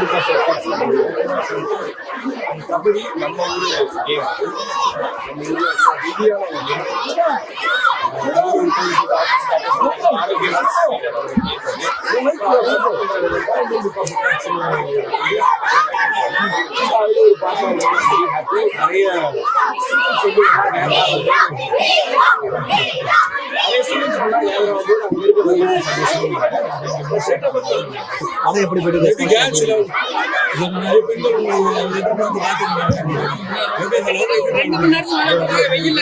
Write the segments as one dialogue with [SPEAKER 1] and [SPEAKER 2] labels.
[SPEAKER 1] கண்டிப்பா சப்போர்ட் கபடி நம்ம ஊரு கேம் நம்ம ஊர்ல ரொம்ப ரீதியான ஒரு நிறைய
[SPEAKER 2] அதை எப்படி போயிட்டு
[SPEAKER 3] ரெண்டு மணி நேரத்துக்கு வெயில்ல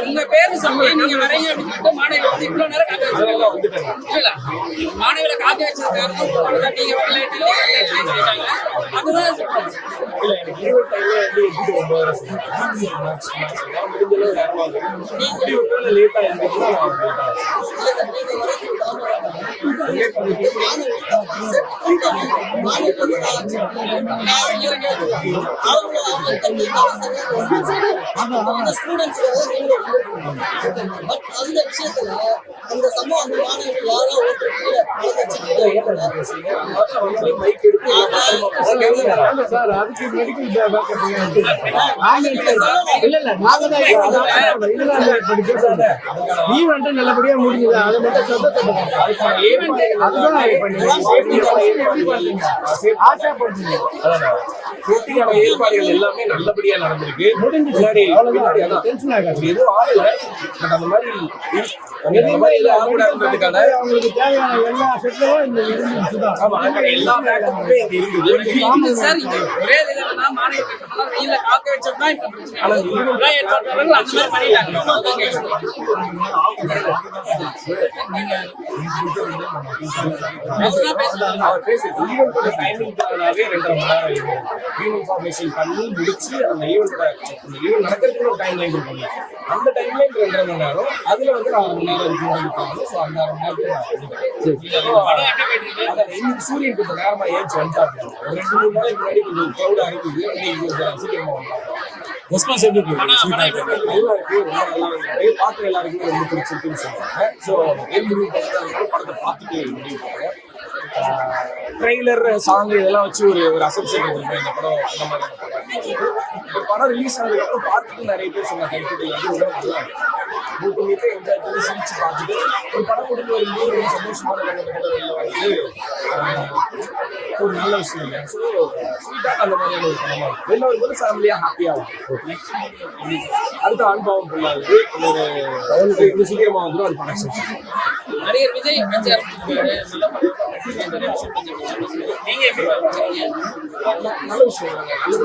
[SPEAKER 3] உங்க பேரு சொல்லி நீங்க வரீங்க அப்படின்னு சொல்லிட்டு மாணவிகள் வந்து இவ்வளவு நேரம் காக்க வச்சிருக்காங்க.
[SPEAKER 1] அதெல்லாம் வந்துட்டேன்
[SPEAKER 3] இல்ல மாணவிகளை காக்க வச்சிருக்காரு நீங்க வரலாற்று சொல்லிட்டாங்க அதுதான் surprise.
[SPEAKER 4] பட் அந்த விஷயத்துல அந்த சம்பவம் அந்த மாணவர்கள் யாரோ
[SPEAKER 2] ஈவெண்ட் நல்லபடியா முடிஞ்சது அதை மட்டும் அதுதான்
[SPEAKER 1] ஏற்பாடுகள் எல்லாமே நல்லபடியா நடந்திருக்கு. முன்னாடி. பின்னாடி அதான். எதுவும் ஆகல பட் அந்த மாதிரி அந்த இருக்கும் யூனிஃபார்மேஷன் பண்ணி முடிச்சு அந்த அந்த ஈவெண்ட் நடக்கிறதுக்கு ஒரு டைம் லைன் கொடுப்பாங்க அந்த டைம் லைன் ரெண்டரை மணி நேரம் அதுல வந்து நான் அரை மணி நேரம் இருக்கு. இருப்பாங்க ஸோ அந்த அரை மணி நேரத்துக்கு இன்னைக்கு சூரியன் கொஞ்சம் நேரமா வந்துட்டாங்க ஒரு ரெண்டு மூணு நாளைக்கு முன்னாடி கொஞ்சம் க்ரௌட் ஆகிடுது இன்னைக்கு கொஞ்சம் சீக்கிரமா வந்தாங்க ரெஸ்பான்ஸ் எப்படி
[SPEAKER 3] இருக்கு?
[SPEAKER 1] நல்லா இருக்கு பார்க்குற எல்லாருக்குமே ரொம்ப பிடிச்சிருக்குன்னு சொல்றாங்க. ஸோ ஏழு படத்தை பார்த்துட்டு முடிவு பண்ணுங்க ட்ரெய்லர் சாங் இதெல்லாம் வச்சு ஒரு ஒரு அசப்ஷன் இருக்கும் இந்த படம் அந்த மாதிரி இப்போ படம். ரிலீஸ் ஆனதுக்கப்புறம் பார்த்துட்டு நிறைய பேர் சொன்ன கைப்பற்றி வந்து ரொம்ப நல்லா இருக்கு. மூட்டு என்ஜாய் பண்ணி சிரிச்சு பார்த்துட்டு ஒரு படம் கொடுத்து வரும்போது ரொம்ப சந்தோஷமான வந்து ஒரு நல்ல விஷயம் இல்லை ஸோ ஸ்வீட்டாக அந்த மாதிரியான ஒரு படமாக இருக்கும் ரெண்டாவது வந்து ஃபேமிலியாக ஹாப்பியாக அடுத்த அனுபவம் ஃபுல்லாகுது ஒரு இன்னும் சீக்கிரமா வந்துடும் அது படம்
[SPEAKER 3] நடிகர் விஜய் நல்ல விஷயம் நீங்க எப்படி
[SPEAKER 1] நல்ல விஷயம் நல்லது